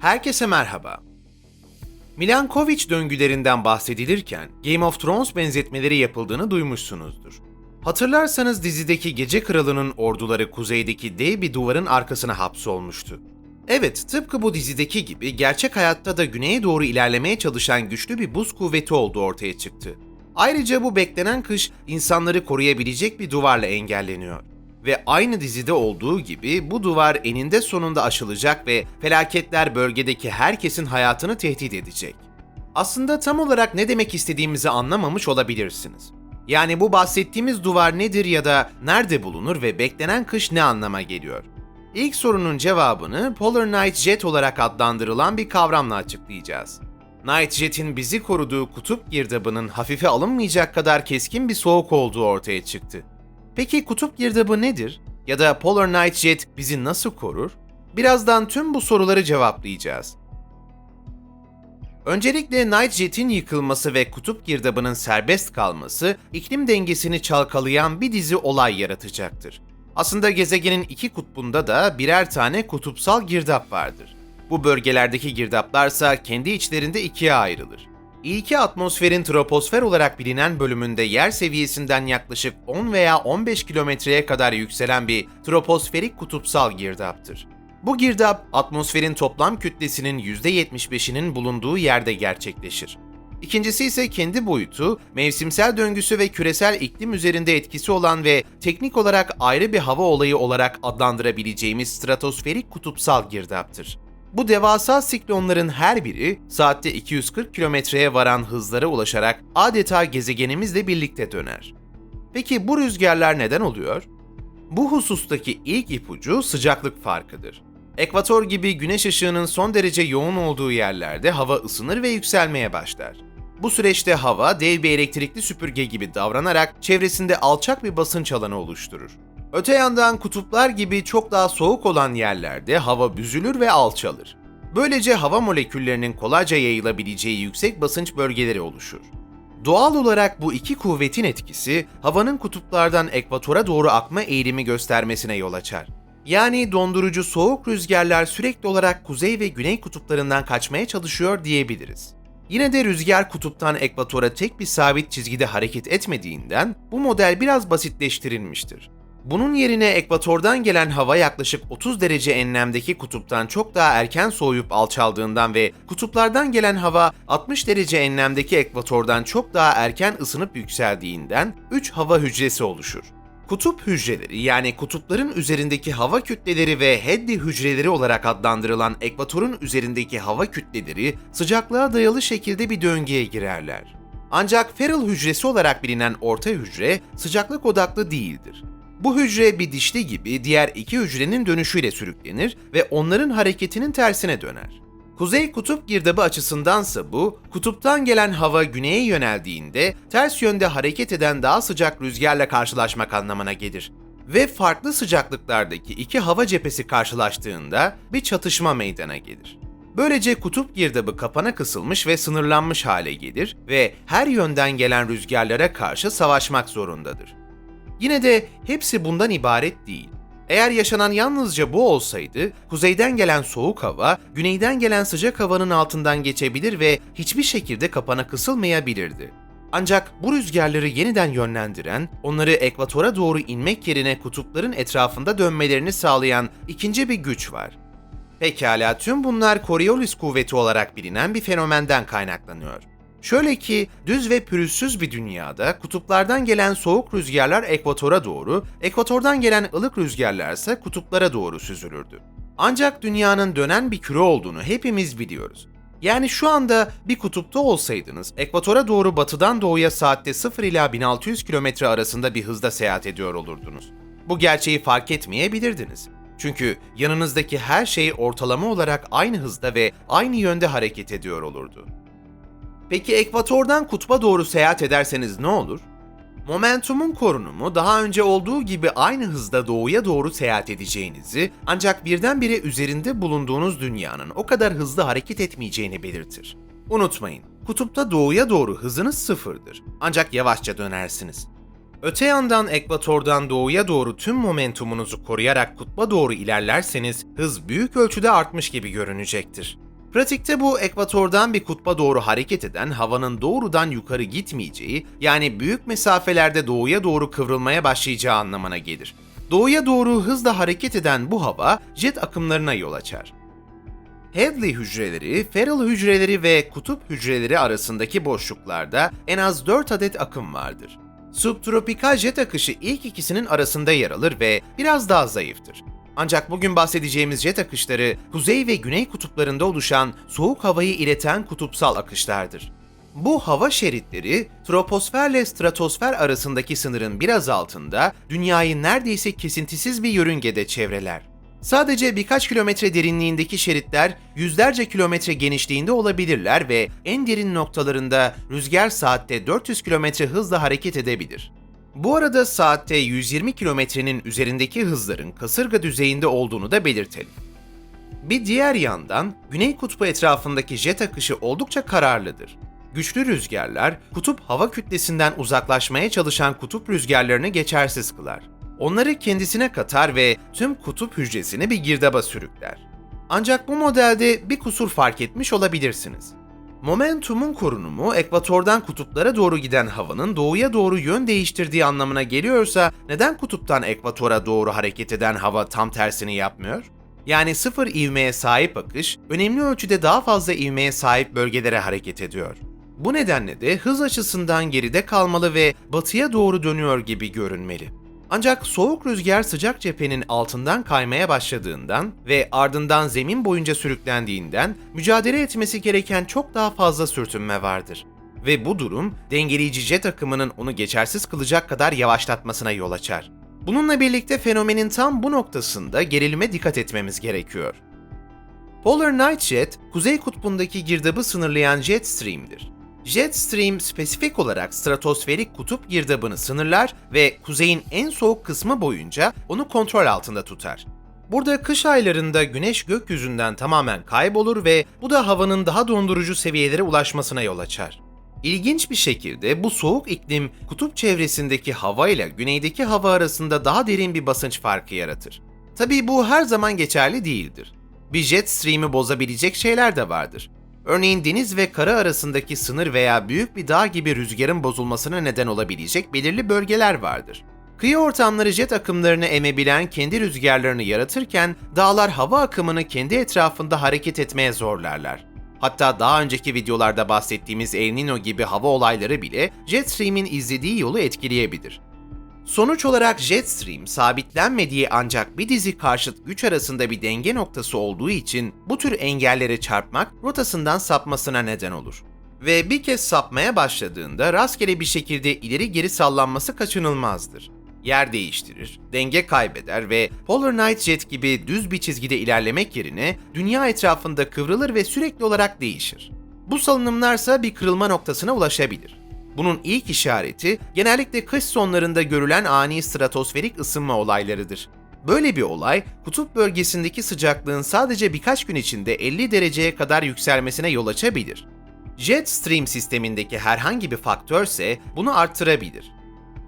Herkese merhaba. Milankovic döngülerinden bahsedilirken Game of Thrones benzetmeleri yapıldığını duymuşsunuzdur. Hatırlarsanız dizideki Gece Kralı'nın orduları kuzeydeki dev bir duvarın arkasına hapsolmuştu. Evet, tıpkı bu dizideki gibi gerçek hayatta da güneye doğru ilerlemeye çalışan güçlü bir buz kuvveti olduğu ortaya çıktı. Ayrıca bu beklenen kış insanları koruyabilecek bir duvarla engelleniyor. Ve aynı dizide olduğu gibi bu duvar eninde sonunda aşılacak ve felaketler bölgedeki herkesin hayatını tehdit edecek. Aslında tam olarak ne demek istediğimizi anlamamış olabilirsiniz. Yani bu bahsettiğimiz duvar nedir ya da nerede bulunur ve beklenen kış ne anlama geliyor? İlk sorunun cevabını Polar Night Jet olarak adlandırılan bir kavramla açıklayacağız. Night Jet'in bizi koruduğu kutup girdabının hafife alınmayacak kadar keskin bir soğuk olduğu ortaya çıktı. Peki kutup girdabı nedir? Ya da Polar Night Jet bizi nasıl korur? Birazdan tüm bu soruları cevaplayacağız. Öncelikle Night Jet'in yıkılması ve kutup girdabının serbest kalması iklim dengesini çalkalayan bir dizi olay yaratacaktır. Aslında gezegenin iki kutbunda da birer tane kutupsal girdap vardır. Bu bölgelerdeki girdaplarsa kendi içlerinde ikiye ayrılır. İlki atmosferin troposfer olarak bilinen bölümünde yer seviyesinden yaklaşık 10 veya 15 kilometreye kadar yükselen bir troposferik kutupsal girdaptır. Bu girdap atmosferin toplam kütlesinin %75'inin bulunduğu yerde gerçekleşir. İkincisi ise kendi boyutu, mevsimsel döngüsü ve küresel iklim üzerinde etkisi olan ve teknik olarak ayrı bir hava olayı olarak adlandırabileceğimiz stratosferik kutupsal girdaptır. Bu devasa siklonların her biri saatte 240 kilometreye varan hızlara ulaşarak adeta gezegenimizle birlikte döner. Peki bu rüzgarlar neden oluyor? Bu husustaki ilk ipucu sıcaklık farkıdır. Ekvator gibi güneş ışığının son derece yoğun olduğu yerlerde hava ısınır ve yükselmeye başlar. Bu süreçte hava dev bir elektrikli süpürge gibi davranarak çevresinde alçak bir basınç alanı oluşturur. Öte yandan kutuplar gibi çok daha soğuk olan yerlerde hava büzülür ve alçalır. Böylece hava moleküllerinin kolayca yayılabileceği yüksek basınç bölgeleri oluşur. Doğal olarak bu iki kuvvetin etkisi havanın kutuplardan ekvatora doğru akma eğilimi göstermesine yol açar. Yani dondurucu soğuk rüzgarlar sürekli olarak kuzey ve güney kutuplarından kaçmaya çalışıyor diyebiliriz. Yine de rüzgar kutuptan ekvatora tek bir sabit çizgide hareket etmediğinden bu model biraz basitleştirilmiştir. Bunun yerine ekvatordan gelen hava yaklaşık 30 derece enlemdeki kutuptan çok daha erken soğuyup alçaldığından ve kutuplardan gelen hava 60 derece enlemdeki ekvatordan çok daha erken ısınıp yükseldiğinden 3 hava hücresi oluşur. Kutup hücreleri yani kutupların üzerindeki hava kütleleri ve Hedley hücreleri olarak adlandırılan ekvatorun üzerindeki hava kütleleri sıcaklığa dayalı şekilde bir döngüye girerler. Ancak Ferrel hücresi olarak bilinen orta hücre sıcaklık odaklı değildir. Bu hücre bir dişli gibi diğer iki hücrenin dönüşüyle sürüklenir ve onların hareketinin tersine döner. Kuzey kutup girdabı açısındansa bu, kutuptan gelen hava güneye yöneldiğinde ters yönde hareket eden daha sıcak rüzgarla karşılaşmak anlamına gelir. Ve farklı sıcaklıklardaki iki hava cephesi karşılaştığında bir çatışma meydana gelir. Böylece kutup girdabı kapana kısılmış ve sınırlanmış hale gelir ve her yönden gelen rüzgarlara karşı savaşmak zorundadır. Yine de hepsi bundan ibaret değil. Eğer yaşanan yalnızca bu olsaydı, kuzeyden gelen soğuk hava, güneyden gelen sıcak havanın altından geçebilir ve hiçbir şekilde kapana kısılmayabilirdi. Ancak bu rüzgarları yeniden yönlendiren, onları ekvatora doğru inmek yerine kutupların etrafında dönmelerini sağlayan ikinci bir güç var. Pekala tüm bunlar Coriolis kuvveti olarak bilinen bir fenomenden kaynaklanıyor. Şöyle ki düz ve pürüzsüz bir dünyada kutuplardan gelen soğuk rüzgarlar ekvatora doğru, ekvatordan gelen ılık rüzgarlar ise kutuplara doğru süzülürdü. Ancak dünyanın dönen bir küre olduğunu hepimiz biliyoruz. Yani şu anda bir kutupta olsaydınız, ekvatora doğru batıdan doğuya saatte 0 ila 1600 km arasında bir hızda seyahat ediyor olurdunuz. Bu gerçeği fark etmeyebilirdiniz. Çünkü yanınızdaki her şey ortalama olarak aynı hızda ve aynı yönde hareket ediyor olurdu. Peki ekvatordan kutba doğru seyahat ederseniz ne olur? Momentumun korunumu daha önce olduğu gibi aynı hızda doğuya doğru seyahat edeceğinizi ancak birdenbire üzerinde bulunduğunuz dünyanın o kadar hızlı hareket etmeyeceğini belirtir. Unutmayın, kutupta doğuya doğru hızınız sıfırdır ancak yavaşça dönersiniz. Öte yandan ekvatordan doğuya doğru tüm momentumunuzu koruyarak kutba doğru ilerlerseniz hız büyük ölçüde artmış gibi görünecektir. Pratikte bu ekvatordan bir kutba doğru hareket eden havanın doğrudan yukarı gitmeyeceği, yani büyük mesafelerde doğuya doğru kıvrılmaya başlayacağı anlamına gelir. Doğuya doğru hızla hareket eden bu hava jet akımlarına yol açar. Hadley hücreleri, Ferrel hücreleri ve kutup hücreleri arasındaki boşluklarda en az 4 adet akım vardır. Subtropikal jet akışı ilk ikisinin arasında yer alır ve biraz daha zayıftır. Ancak bugün bahsedeceğimiz jet akışları kuzey ve güney kutuplarında oluşan soğuk havayı ileten kutupsal akışlardır. Bu hava şeritleri troposferle stratosfer arasındaki sınırın biraz altında dünyayı neredeyse kesintisiz bir yörüngede çevreler. Sadece birkaç kilometre derinliğindeki şeritler yüzlerce kilometre genişliğinde olabilirler ve en derin noktalarında rüzgar saatte 400 kilometre hızla hareket edebilir. Bu arada saatte 120 kilometrenin üzerindeki hızların kasırga düzeyinde olduğunu da belirtelim. Bir diğer yandan Güney Kutbu etrafındaki jet akışı oldukça kararlıdır. Güçlü rüzgarlar kutup hava kütlesinden uzaklaşmaya çalışan kutup rüzgarlarını geçersiz kılar. Onları kendisine katar ve tüm kutup hücresini bir girdaba sürükler. Ancak bu modelde bir kusur fark etmiş olabilirsiniz. Momentumun korunumu ekvatordan kutuplara doğru giden havanın doğuya doğru yön değiştirdiği anlamına geliyorsa neden kutuptan ekvatora doğru hareket eden hava tam tersini yapmıyor? Yani sıfır ivmeye sahip akış önemli ölçüde daha fazla ivmeye sahip bölgelere hareket ediyor. Bu nedenle de hız açısından geride kalmalı ve batıya doğru dönüyor gibi görünmeli. Ancak soğuk rüzgar sıcak cephenin altından kaymaya başladığından ve ardından zemin boyunca sürüklendiğinden mücadele etmesi gereken çok daha fazla sürtünme vardır. Ve bu durum dengeleyici jet akımının onu geçersiz kılacak kadar yavaşlatmasına yol açar. Bununla birlikte fenomenin tam bu noktasında gerilime dikkat etmemiz gerekiyor. Polar Night Jet, kuzey kutbundaki girdabı sınırlayan jet stream'dir. Jet stream spesifik olarak stratosferik kutup girdabını sınırlar ve kuzeyin en soğuk kısmı boyunca onu kontrol altında tutar. Burada kış aylarında güneş gökyüzünden tamamen kaybolur ve bu da havanın daha dondurucu seviyelere ulaşmasına yol açar. İlginç bir şekilde bu soğuk iklim kutup çevresindeki hava ile güneydeki hava arasında daha derin bir basınç farkı yaratır. Tabii bu her zaman geçerli değildir. Bir jet stream'i bozabilecek şeyler de vardır. Örneğin deniz ve kara arasındaki sınır veya büyük bir dağ gibi rüzgarın bozulmasına neden olabilecek belirli bölgeler vardır. Kıyı ortamları jet akımlarını emebilen kendi rüzgarlarını yaratırken dağlar hava akımını kendi etrafında hareket etmeye zorlarlar. Hatta daha önceki videolarda bahsettiğimiz El Nino gibi hava olayları bile jet stream'in izlediği yolu etkileyebilir. Sonuç olarak jet stream sabitlenmediği ancak bir dizi karşıt güç arasında bir denge noktası olduğu için bu tür engellere çarpmak rotasından sapmasına neden olur. Ve bir kez sapmaya başladığında rastgele bir şekilde ileri geri sallanması kaçınılmazdır. Yer değiştirir, denge kaybeder ve Polar Night Jet gibi düz bir çizgide ilerlemek yerine dünya etrafında kıvrılır ve sürekli olarak değişir. Bu salınımlarsa bir kırılma noktasına ulaşabilir. Bunun ilk işareti genellikle kış sonlarında görülen ani stratosferik ısınma olaylarıdır. Böyle bir olay, kutup bölgesindeki sıcaklığın sadece birkaç gün içinde 50 dereceye kadar yükselmesine yol açabilir. Jet stream sistemindeki herhangi bir faktör ise bunu arttırabilir.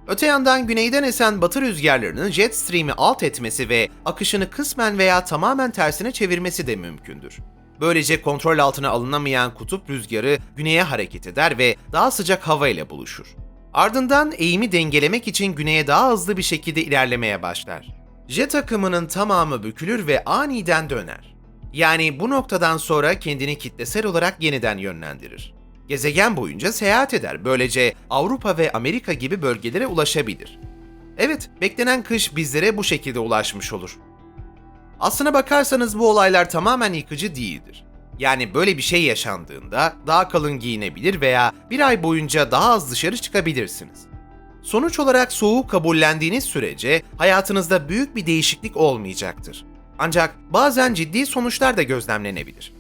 Öte yandan güneyden esen batı rüzgarlarının jet stream'i alt etmesi ve akışını kısmen veya tamamen tersine çevirmesi de mümkündür. Böylece kontrol altına alınamayan kutup rüzgarı güneye hareket eder ve daha sıcak hava ile buluşur. Ardından eğimi dengelemek için güneye daha hızlı bir şekilde ilerlemeye başlar. Jet akımının tamamı bükülür ve aniden döner. Yani bu noktadan sonra kendini kitlesel olarak yeniden yönlendirir. Gezegen boyunca seyahat eder. Böylece Avrupa ve Amerika gibi bölgelere ulaşabilir. Evet, beklenen kış bizlere bu şekilde ulaşmış olur. Aslına bakarsanız bu olaylar tamamen yıkıcı değildir. Yani böyle bir şey yaşandığında daha kalın giyinebilir veya bir ay boyunca daha az dışarı çıkabilirsiniz. Sonuç olarak soğuğu kabullendiğiniz sürece hayatınızda büyük bir değişiklik olmayacaktır. Ancak bazen ciddi sonuçlar da gözlemlenebilir.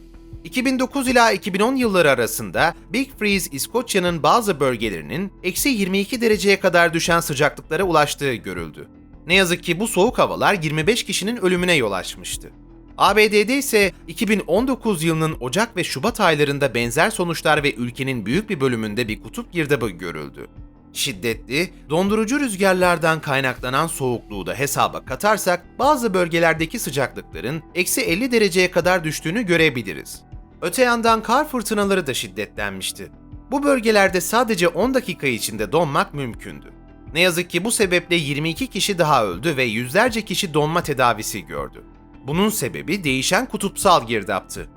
2009 ila 2010 yılları arasında Big Freeze İskoçya'nın bazı bölgelerinin eksi 22 dereceye kadar düşen sıcaklıklara ulaştığı görüldü. Ne yazık ki bu soğuk havalar 25 kişinin ölümüne yol açmıştı. ABD'de ise 2019 yılının Ocak ve Şubat aylarında benzer sonuçlar ve ülkenin büyük bir bölümünde bir kutup girdabı görüldü. Şiddetli, dondurucu rüzgarlardan kaynaklanan soğukluğu da hesaba katarsak bazı bölgelerdeki sıcaklıkların eksi 50 dereceye kadar düştüğünü görebiliriz. Öte yandan kar fırtınaları da şiddetlenmişti. Bu bölgelerde sadece 10 dakika içinde donmak mümkündü. Ne yazık ki bu sebeple 22 kişi daha öldü ve yüzlerce kişi donma tedavisi gördü. Bunun sebebi değişen kutupsal girdaptı.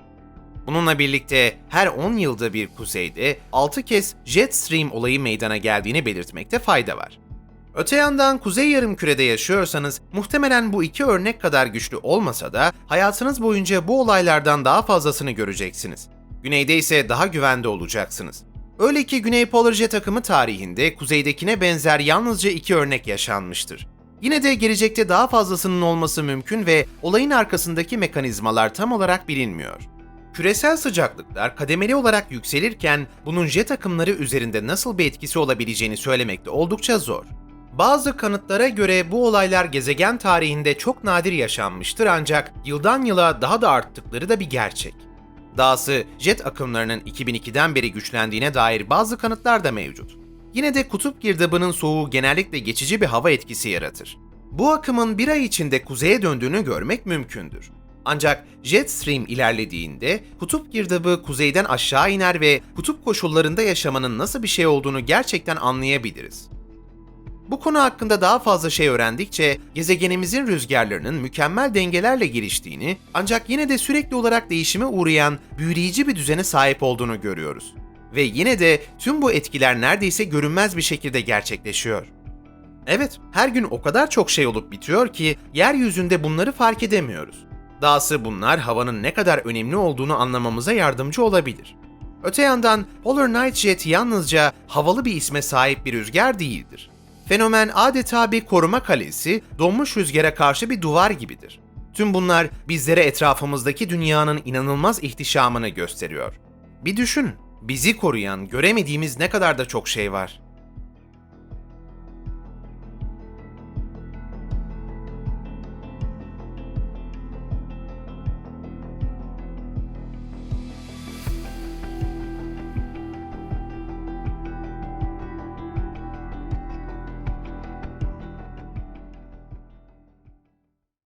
Bununla birlikte her 10 yılda bir kuzeyde 6 kez jet stream olayı meydana geldiğini belirtmekte fayda var. Öte yandan kuzey yarımkürede yaşıyorsanız muhtemelen bu iki örnek kadar güçlü olmasa da hayatınız boyunca bu olaylardan daha fazlasını göreceksiniz. Güneyde ise daha güvende olacaksınız. Öyle ki Güney Polar Jet akımı tarihinde kuzeydekine benzer yalnızca iki örnek yaşanmıştır. Yine de gelecekte daha fazlasının olması mümkün ve olayın arkasındaki mekanizmalar tam olarak bilinmiyor. Küresel sıcaklıklar kademeli olarak yükselirken bunun jet akımları üzerinde nasıl bir etkisi olabileceğini söylemek de oldukça zor. Bazı kanıtlara göre bu olaylar gezegen tarihinde çok nadir yaşanmıştır ancak yıldan yıla daha da arttıkları da bir gerçek. Dahası jet akımlarının 2002'den beri güçlendiğine dair bazı kanıtlar da mevcut. Yine de kutup girdabının soğuğu genellikle geçici bir hava etkisi yaratır. Bu akımın bir ay içinde kuzeye döndüğünü görmek mümkündür. Ancak jet stream ilerlediğinde kutup girdabı kuzeyden aşağı iner ve kutup koşullarında yaşamanın nasıl bir şey olduğunu gerçekten anlayabiliriz. Bu konu hakkında daha fazla şey öğrendikçe gezegenimizin rüzgarlarının mükemmel dengelerle geliştiğini ancak yine de sürekli olarak değişime uğrayan büyüleyici bir düzene sahip olduğunu görüyoruz. Ve yine de tüm bu etkiler neredeyse görünmez bir şekilde gerçekleşiyor. Evet, her gün o kadar çok şey olup bitiyor ki yeryüzünde bunları fark edemiyoruz. Dahası bunlar havanın ne kadar önemli olduğunu anlamamıza yardımcı olabilir. Öte yandan Polar Night Jet yalnızca havalı bir isme sahip bir rüzgar değildir. Fenomen adeta bir koruma kalesi, donmuş rüzgara karşı bir duvar gibidir. Tüm bunlar bizlere etrafımızdaki dünyanın inanılmaz ihtişamını gösteriyor. Bir düşün, bizi koruyan, göremediğimiz ne kadar da çok şey var.